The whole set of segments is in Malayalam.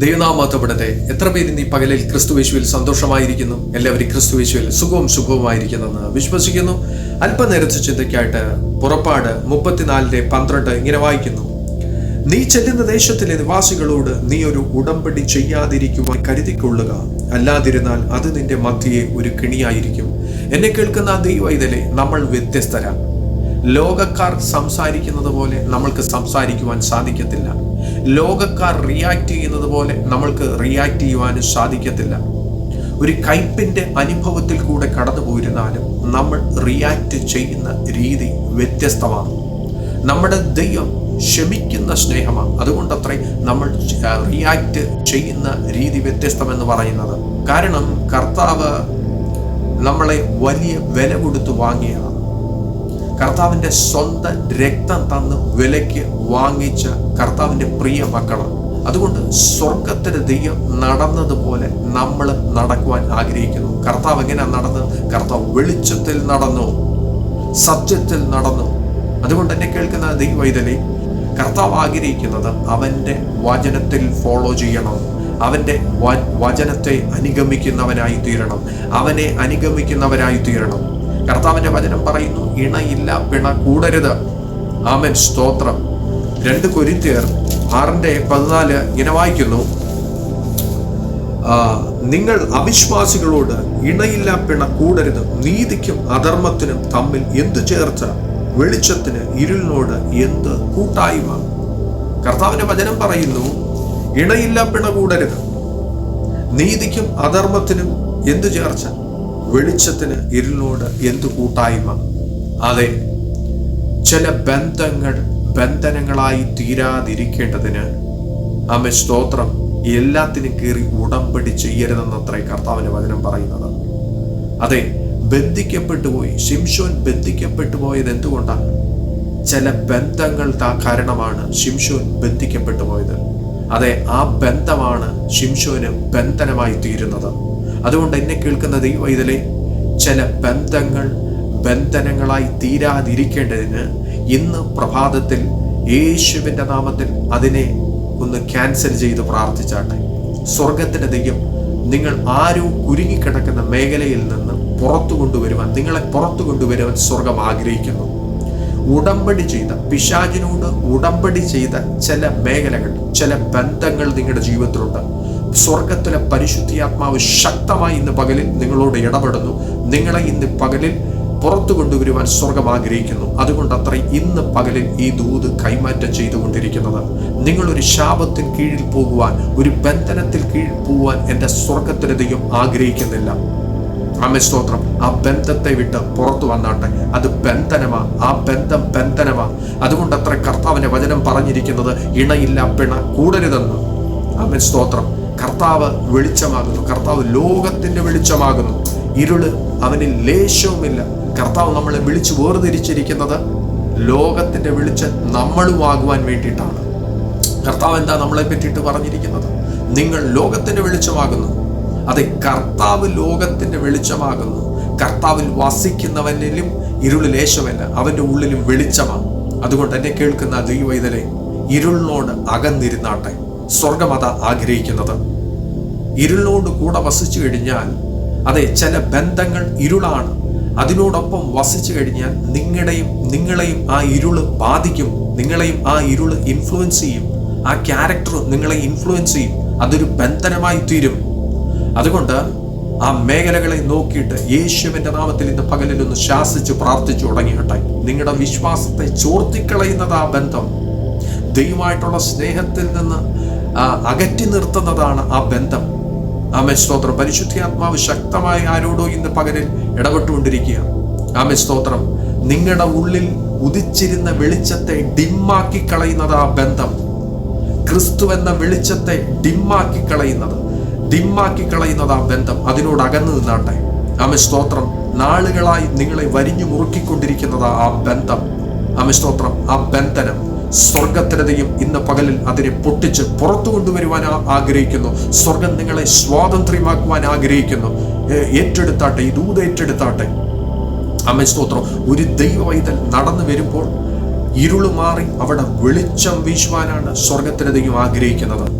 ദൈവനാമത്തപ്പെടട്ടെ എത്ര പേര് നീ പകലിൽ ക്രിസ്തുവേശുവിൽ സന്തോഷമായിരിക്കുന്നു? എല്ലാവരും ക്രിസ്തുവേശുവിൽ സുഖവും സുഖവുമായിരിക്കുന്നെന്ന് വിശ്വസിക്കുന്നു. അല്പനേരത്തെ ചിന്തയ്ക്കായിട്ട് പുറപ്പാട് മുപ്പത്തിനാലിന്റെ പന്ത്രണ്ട് ഇങ്ങനെ വായിക്കുന്നു. നീ ചെല്ലുന്ന ദേശത്തിലെ നിവാസികളോട് നീ ഒരു ഉടമ്പടി ചെയ്യാതിരിക്കുവാൻ കരുതിക്കൊള്ളുക. അല്ലാതിരുന്നാൽ അത് നിന്റെ മധ്യയെ ഒരു കിണിയായിരിക്കും. എന്നെ കേൾക്കുന്ന ദൈവ നമ്മൾ വ്യത്യസ്തരാണ് ലോകക്കാർ സംസാരിക്കുന്നത് പോലെ നമ്മൾക്ക് സംസാരിക്കുവാൻ സാധിക്കത്തില്ല. ലോകക്കാർ റിയാക്ട് ചെയ്യുന്നത് പോലെ നമ്മൾക്ക് റിയാക്ട് ചെയ്യുവാനും സാധിക്കത്തില്ല. ഒരു കയ്പിന്റെ അനുഭവത്തിൽ കൂടെ കടന്നു പോയിരുന്നാലും നമ്മൾ റിയാക്ട് ചെയ്യുന്ന രീതി വ്യത്യസ്തമാണ്. നമ്മുടെ ദൈവം ക്ഷമിക്കുന്ന സ്നേഹമാണ്. അതുകൊണ്ടത്രേ നമ്മൾ റിയാക്ട് ചെയ്യുന്ന രീതി വ്യത്യസ്തമെന്ന് പറയുന്നത്. കാരണം കർത്താവ് നമ്മളെ വലിയ വില കൊടുത്ത് വാങ്ങിയതാണ്. കർത്താവിന്റെ സ്വന്തം രക്തം തന്ന് വിലയ്ക്ക് വാങ്ങിച്ച കർത്താവിന്റെ പ്രിയ മക്കളാണ് അതുകൊണ്ട് സ്വർഗത്തിന് ദൈവം നടന്നതുപോലെ നമ്മൾ നടക്കുവാൻ ആഗ്രഹിക്കുന്നു. കർത്താവ് എങ്ങനെയാണ് നടന്നത് കർത്താവ് വെളിച്ചത്തിൽ നടന്നു. സത്യത്തിൽ നടന്നു. അതുകൊണ്ട് എന്നെ കേൾക്കുന്ന ദൈവവൈതലെ കർത്താവ് ആഗ്രഹിക്കുന്നത് അവന്റെ വചനത്തിൽ ഫോളോ ചെയ്യണം. അവന്റെ വചനത്തെ അനുഗമിക്കുന്നവനായി തീരണം. അവനെ അനുഗമിക്കുന്നവരായി തീരണം. കർത്താവിന്റെ വചനം പറയുന്നു ഇണയില്ല പിണ കൂടരുത് ആമൻ. സ്തോത്രം. രണ്ട് കൊരിന്തിയർ ആറിന്റെ പതിനാല് ഇങ്ങനെ വായിക്കുന്നു. നിങ്ങൾ അവിശ്വാസികളോട് ഇണയില്ല പിണ കൂടരുത് നീതിക്കും അധർമ്മത്തിനും തമ്മിൽ എന്തു ചേർച്ച? വെളിച്ചത്തിന് ഇരുളിനോട് എന്ത് കൂട്ടായ്മ? കർത്താവിന്റെ വചനം പറയുന്നു ഇണയില്ല പിണ കൂടരുത് നീതിക്കും അധർമ്മത്തിനും എന്തു ചേർച്ച? വെളിച്ചത്തിന് ഇരുളോട് എന്തു കൂട്ടായ്മ? അതെ ചില ബന്ധങ്ങൾ ബന്ധനങ്ങളായി തീരാതിരിക്കേണ്ടതിന് അമ്മ സ്തോത്രം എല്ലാത്തിനും കീറി ഉടമ്പടി ചെയ്യരുതെന്നത്രേ കർത്താവിന്റെ വചനം പറയുന്നത്. അതെ ബന്ധിക്കപ്പെട്ടു പോയി ശിംഷോൻ ബന്ധിക്കപ്പെട്ടു പോയത് എന്തുകൊണ്ടാണ് ചില ബന്ധങ്ങൾ കാരണമാണ് ശിംഷോൻ ബന്ധിക്കപ്പെട്ടു പോയത്. അതെ ആ ബന്ധമാണ് ശിംഷോന് ബന്ധനമായി തീരുന്നത്. അതുകൊണ്ട് എന്നെ കേൾക്കുന്ന ദൈവം ചില ബന്ധങ്ങൾ ബന്ധനങ്ങളായി തീരാതിരിക്കേണ്ടതിന് ഇന്ന് പ്രഭാതത്തിൽ യേശുവിന്റെ നാമത്തിൽ അതിനെ ഒന്ന് ക്യാൻസൽ ചെയ്ത് പ്രാർത്ഥിച്ചാട്ടെ. സ്വർഗത്തിന്റെ ദൈവം നിങ്ങൾ ആരോ കുരുങ്ങിക്കിടക്കുന്ന മേഖലയിൽ നിന്ന് പുറത്തു കൊണ്ടുവരുവാൻ നിങ്ങളെ പുറത്തു കൊണ്ടുവരുവാൻ സ്വർഗം ആഗ്രഹിക്കുന്നു. ഉടമ്പടി ചെയ്ത പിശാചിനോട് ഉടമ്പടി ചെയ്ത ചില മേഖലകൾ ചില ബന്ധങ്ങൾ നിങ്ങളുടെ ജീവിതത്തിലുണ്ട്. സ്വർഗത്തിലെ പരിശുദ്ധിയാത്മാവ് ശക്തമായി ഇന്ന് പകലിൽ നിങ്ങളോട് ഇടപെടുന്നു. നിങ്ങളെ ഇന്ന് പകലിൽ പുറത്തു കൊണ്ടുവരുവാൻ സ്വർഗം ആഗ്രഹിക്കുന്നു. അതുകൊണ്ട് അത്ര ഇന്ന് പകലിൽ ഈ ദൂത് കൈമാറ്റം ചെയ്തുകൊണ്ടിരിക്കുന്നത്. നിങ്ങളൊരു ശാപത്തിൽ കീഴിൽ പോകുവാൻ ഒരു ബന്ധനത്തിൽ കീഴിൽ പോകുവാൻ എന്റെ സ്വർഗത്തിലെ ദൈവം ആഗ്രഹിക്കുന്നില്ല. അമ്മ സ്തോത്രം. ആ ബന്ധത്തെ വിട്ട് പുറത്തു വന്നാട്ടെ. അത് ബന്ധനമാ. ആ ബന്ധം ബന്ധനമാ. അതുകൊണ്ട് അത്ര കർത്താവിന്റെ വചനം പറഞ്ഞിരിക്കുന്നത് ഇണയില്ല പിണ കൂടരുതെന്ന്. അമ്മ സ്തോത്രം. കർത്താവ് വെളിച്ചമാകുന്നു. കർത്താവ് ലോകത്തിന്റെ വെളിച്ചമാകുന്നു. ഇരുൾ അവനിൽ ലേശവുമില്ല. കർത്താവ് നമ്മളെ വിളിച്ചു വേർതിരിച്ചിരിക്കുന്നത് ലോകത്തിന്റെ വെളിച്ചം നമ്മളും ആകുവാൻ വേണ്ടിയിട്ടാണ്. കർത്താവ് എന്താ നമ്മളെ പറ്റിയിട്ട് പറഞ്ഞിരിക്കുന്നത്? നിങ്ങൾ ലോകത്തിന്റെ വെളിച്ചമാകുന്നു. അതെ കർത്താവ് ലോകത്തിന്റെ വെളിച്ചമാകുന്നു. കർത്താവിൽ വസിക്കുന്നവനിലും ഇരുൾ ലേശമല്ല അവന്റെ ഉള്ളിലും വെളിച്ചമാണ്. അതുകൊണ്ട് എന്നെ കേൾക്കുന്ന ദൈവൈതലെ ഇരുളിനോട് അകന്നിരുന്നാട്ടെ. സ്വർഗമത ആഗ്രഹിക്കുന്നത്. ഇരുളിനോട് കൂടെ വസിച്ചു കഴിഞ്ഞാൽ അതെ ചില ബന്ധങ്ങൾ ഇരുളാണ്. അതിനോടൊപ്പം വസിച്ചു കഴിഞ്ഞാൽ നിങ്ങളുടെയും നിങ്ങളെയും ആ ഇരുൾ ബാധിക്കും. നിങ്ങളെയും ആ ഇരുൾ ഇൻഫ്ലുവൻസ് ചെയ്യും. ആ ക്യാരക്ടർ നിങ്ങളെ ഇൻഫ്ലുവൻസ് ചെയ്യും. അതൊരു ബന്ധനമായി തീരും. അതുകൊണ്ട് ആ മേഖലകളെ നോക്കിയിട്ട് യേശുവിന്റെ നാമത്തിൽ ഇന്ന് പകലിൽ ഒന്ന് ശാസിച്ച് പ്രാർത്ഥിച്ചു തുടങ്ങിയട്ടെ. നിങ്ങളുടെ വിശ്വാസത്തെ ചോർത്തിക്കളയുന്നത് ആ ബന്ധം. ദൈവമായിട്ടുള്ള സ്നേഹത്തിൽ നിന്ന് അകറ്റി നിർത്തുന്നതാണ് ആ ബന്ധം. ആമെ സ്തോത്രം. പരിശുദ്ധാത്മാവ് ശക്തമായി ആരോടോ ഇന്ന് പകലിൽ ഇടപെട്ടുകൊണ്ടിരിക്കുക. ആമെ സ്തോത്രം. നിങ്ങളുടെ ഉള്ളിൽ ഉദിച്ചിരുന്ന വെളിച്ചത്തെ ഡിമ്മാക്കി കളയുന്നത് ആ ബന്ധം. ക്രിസ്തു എന്ന വെളിച്ചത്തെ ഡിമ്മാക്കി കളയുന്നത് ഡിമ്മാക്കി കളയുന്നത് ആ ബന്ധം. അതിനോട് അകന്നു നിന്നാട്ടെ. ആമെ സ്തോത്രം. നാളുകളായി നിങ്ങളെ വരിഞ്ഞു മുറുക്കിക്കൊണ്ടിരിക്കുന്നത് ആ ബന്ധം. ആമെ സ്തോത്രം. ആ ബന്ധനം. സ്വർഗത്തിനതയും ഇന്ന് പകലിൽ അതിനെ പൊട്ടിച്ച് പുറത്തു കൊണ്ടുവരുവാൻ ആഗ്രഹിക്കുന്നു. സ്വർഗം നിങ്ങളെ സ്വാതന്ത്ര്യമാക്കുവാൻ ആഗ്രഹിക്കുന്നു. ഏറ്റെടുത്താട്ടെ ഈ ദൂത ഏറ്റെടുത്താട്ടെ. അമ്മ സ്തോത്രം. ഒരു ദൈവവൈതൽ നടന്നു വരുമ്പോൾ ഇരുൾ മാറി അവിടെ വെളിച്ചം വീശുവാനാണ് സ്വർഗത്തിനതയും ആഗ്രഹിക്കുന്നത്.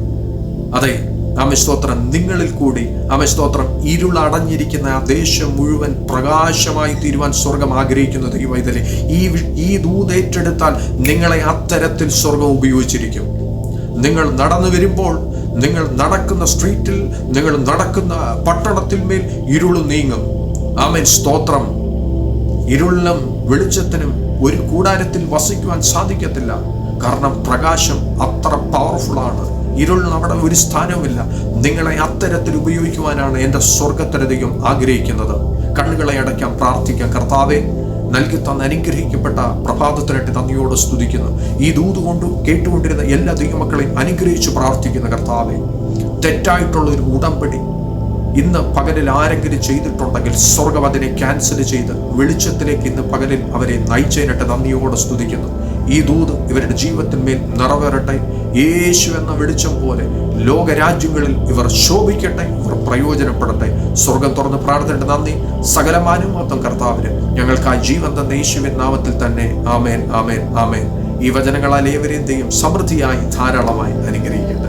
അതെ ആമേ സ്തോത്രം. നിങ്ങളിൽ കൂടി ആമേ സ്തോത്രം. ഇരുളടഞ്ഞിരിക്കുന്ന ആ ദേശം മുഴുവൻ പ്രകാശമായി തീരുവാൻ സ്വർഗം ആഗ്രഹിക്കുന്ന ദൈവത്തിലെ ഈ ഈ ദൂതേറ്റെടുത്താൽ നിങ്ങളെ അത്തരത്തിൽ സ്വർഗം ഉപയോഗിച്ചിരിക്കും. നിങ്ങൾ നടന്നു വരുമ്പോൾ നിങ്ങൾ നടക്കുന്ന സ്ട്രീറ്റിൽ നിങ്ങൾ നടക്കുന്ന പട്ടണത്തിൽ മേൽ ഇരുൾ നീങ്ങും. ആമേൻ സ്തോത്രം. ഇരുളിനും വെളിച്ചത്തിനും ഒരു കൂടാരത്തിൽ വസിക്കുവാൻ സാധിക്കത്തില്ല. കാരണം പ്രകാശം അത്ര പവർഫുൾ ആണ്. ഇരുളിന് അവിടെ ഒരു സ്ഥാനവുമില്ല. നിങ്ങളെ അത്തരത്തിൽ ഉപയോഗിക്കുവാനാണ് എന്റെ സ്വർഗത്തിലധികം ആഗ്രഹിക്കുന്നത്. കണ്ണുകളെ അടയ്ക്കാൻ പ്രാർത്ഥിക്കാം. കർത്താവെ നൽകി തന്ന അനുഗ്രഹിക്കപ്പെട്ട പ്രഭാതത്തിനായിട്ട് നന്ദിയോട് സ്തുതിക്കുന്നു. ഈ ദൂത് കൊണ്ട് കേട്ടുകൊണ്ടിരുന്ന എല്ലാ ദൈവമക്കളെയും അനുഗ്രഹിച്ച് പ്രാർത്ഥിക്കുന്ന കർത്താവെ. തെറ്റായിട്ടുള്ള ഒരു ഉടമ്പടി ഇന്ന് പകലിൽ ആരെങ്കിലും ചെയ്തിട്ടുണ്ടെങ്കിൽ സ്വർഗം അതിനെ ക്യാൻസൽ ചെയ്ത് വെളിച്ചത്തിലേക്ക് ഇന്ന് പകലിൽ അവരെ നയിച്ചതിനിട്ട് നന്ദിയോടെ സ്തുതിക്കുന്നു. ഈ ദൂത് ഇവരുടെ ജീവിതത്തിന്മേൽ നിറവേറട്ടെ. യേശു എന്ന വെളിച്ചം പോലെ ലോകരാജ്യങ്ങളിൽ ഇവർ ശോഭിക്കട്ടെ ഇവർ പ്രയോജനപ്പെടട്ടെ. സ്വർഗം തുറന്ന് പ്രാർത്ഥനയുടെ നന്ദി. സകലമാനും മൊത്തം കർത്താവിന് ഞങ്ങൾക്ക് ആ ജീവൻ തന്ന യേശുവിൻ നാമത്തിൽ തന്നെ ആമേൻ ആമേൻ ആമേൻ. ഈ വചനങ്ങളാൽ ഏവരെയും സമൃദ്ധിയായി ധാരാളമായി അനുഗ്രഹിക്കട്ടെ.